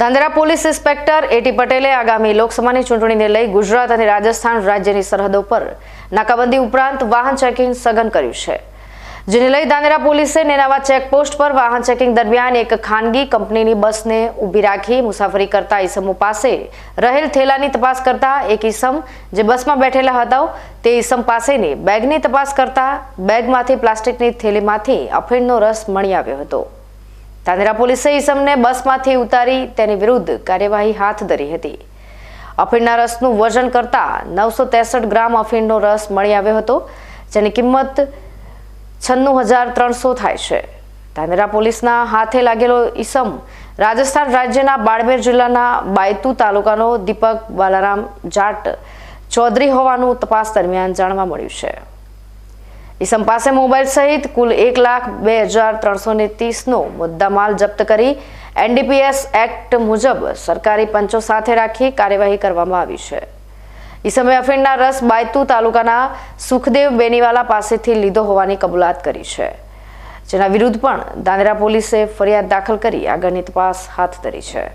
Dhandhra police inspector at પટેલે આગામી લોકસભાની ચૂંટણીને લઈ ગુજરાત અને રાજસ્થાન રાજ્યની સરહદો પર નાકાબંધી ઉપરાંત વાહન ચેકિંગ સઘન કર્યું છે. જેને લઈ ધાનેરા પોલીસે નેનાવા ચેકપોસ્ટ પર વાહન ચેકિંગ દરમિયાન એક ખાનગી કંપનીની બસને ઊભી રાખી મુસાફરી કરતા ઈસમો પાસે રહેલ થેલાની તપાસ કરતા એક ઈસમ જે બસમાં બેઠેલા હતા તે ઈસમ પાસેની બેગની તપાસ કરતા બેગમાંથી પ્લાસ્ટિકની થેલીમાંથી અફીણનો રસ મળી આવ્યો હતો. ધાનેરા પોલીસે ઈસમને બસમાંથી ઉતારી તેની વિરુદ્ધ કાર્યવાહી હાથ ધરી હતી. અફીણના રસનું વજન કરતા નવસો ત્રેસઠ ગ્રામ અફીણનો રસ મળી આવ્યો હતો, જેની કિંમત છન્નું હજાર ત્રણસો થાય છે. ધાનેરા પોલીસના હાથે લાગેલો ઈસમ રાજસ્થાન રાજ્યના બાડમેર જિલ્લાના બાયતુ તાલુકાનો દીપક બાલારામ જાટ ચૌધરી હોવાનું તપાસ દરમિયાન જાણવા મળ્યું છે. ઈસમ પાસે મોબાઈલ સહિત કુલ એક લાખ બે હજાર ત્રણસો ને ત્રીસનો મુદ્દામાલ જપ્ત કરી એનડીપીએસ એક્ટ મુજબ સરકારી પંચો સાથે રાખી કાર્યવાહી કરવામાં આવી છે. ઈસમે અફીણના રસ બાયતુ તાલુકાના સુખદેવ બેનીવાલા પાસેથી લીધો હોવાની કબૂલાત કરી છે. જેના વિરુદ્ધ પણ દાંદરા પોલીસે ફરિયાદ દાખલ કરી આગળની તપાસ હાથ ધરી છે.